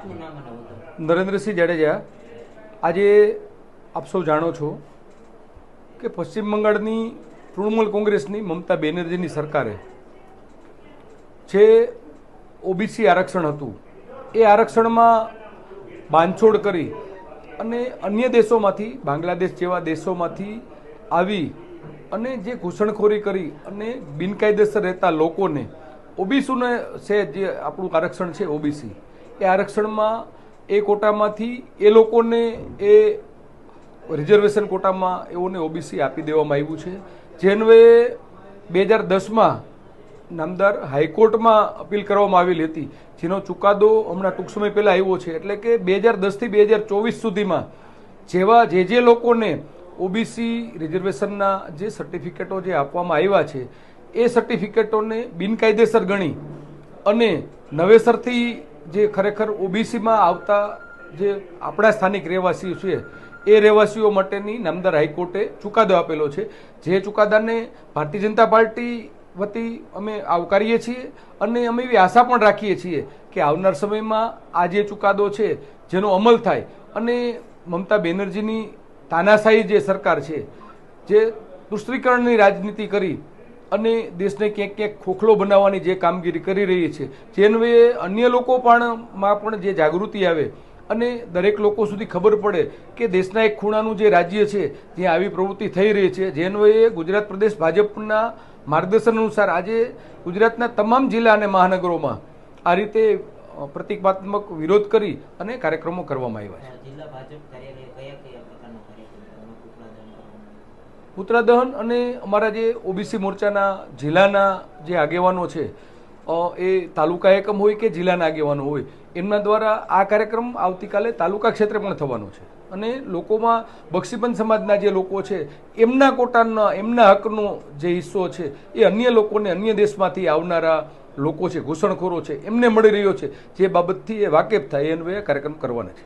નરેન્દ્રસિંહ જાડેજા, આજે આપ સૌ જાણો છો કે પશ્ચિમ બંગાળની તૃણમૂલ કોંગ્રેસની મમતા બેનર્જીની સરકારે જે ઓબીસી આરક્ષણ હતું, એ આરક્ષણમાં બાંધછોડ કરી અને અન્ય દેશોમાંથી, બાંગ્લાદેશ જેવા દેશોમાંથી આવી અને જે ઘૂસણખોરી કરી અને બિનકાયદેસર રહેતા લોકોને, ઓબીસીને છે જે આપણું આરક્ષણ છે ઓબીસી એ આરક્ષણમાં એ કોટામાંથી એ લોકોને એ રિઝર્વેશન કોટામાં એઓને ઓબીસી આપી દેવામાં આવ્યું છે. જે બે હજાર દસમાં નામદાર હાઈકોર્ટમાં અપીલ કરવામાં આવેલી હતી, જેનો ચુકાદો હમણાં ટૂંક સમય પહેલાં આવ્યો છે. એટલે કે બે હજાર દસથી બે હજાર ચોવીસ સુધીમાં જેવા જે જે લોકોને ઓબીસી રિઝર્વેશનના જે સર્ટિફિકેટો જે આપવામાં આવ્યા છે, એ સર્ટિફિકેટોને બિનકાયદેસર ગણી અને નવેસરથી જે ખરેખર ઓબીસીમાં આવતા જે આપણા સ્થાનિક રહેવાસીઓ છે, એ રહેવાસીઓ માટેની નામદાર હાઈકોર્ટે ચુકાદો આપેલો છે. જે ચુકાદાને ભારતીય જનતા પાર્ટી વતી અમે આવકારીએ છીએ અને અમે એવી આશા પણ રાખીએ છીએ કે આવનાર સમયમાં આ જે ચુકાદો છે, જેનો અમલ થાય અને મમતા બેનર્જીની તાનાશાહી જે સરકાર છે, જે તુષ્ટિકરણની રાજનીતિ કરી અને દેશને ક્યાંક ક્યાંક ખોખલો બનાવવાની જે કામગીરી કરી રહી છે જેનવે અન્ય લોકો પણ માં પણ જે જાગૃતિ આવે અને દરેક લોકો સુધી ખબર પડે કે દેશના એક ખૂણાનું જે રાજ્ય છે ત્યાં આવી પ્રવૃત્તિ થઈ રહી છે જેનવે ગુજરાત પ્રદેશ ભાજપના માર્ગદર્શન અનુસાર આજે ગુજરાતના તમામ જિલ્લા અને મહાનગરોમાં આ રીતે પ્રતિકાત્મક વિરોધ કરી અને કાર્યક્રમો કરવામાં આવ્યા છે. પૂતળા દહન અને અમારા જે ઓબીસી મોરચાના જિલ્લાના જે આગેવાનો છે એ તાલુકા એકમ હોય કે જિલ્લાના આગેવાનો હોય, એમના દ્વારા આ કાર્યક્રમ આવતીકાલે તાલુકા ક્ષેત્રે પણ થવાનો છે. અને લોકોમાં બક્ષીબંધ સમાજના જે લોકો છે, એમના કોટાના, એમના હકનો જે હિસ્સો છે, એ અન્ય લોકોને અન્ય દેશમાંથી આવનારા લોકો છે, ઘૂસણખોરો છે, એમને મળી રહ્યો છે. જે બાબતથી એ વાકેફ થાય એ અન્વયે કાર્યક્રમ કરવાના છે.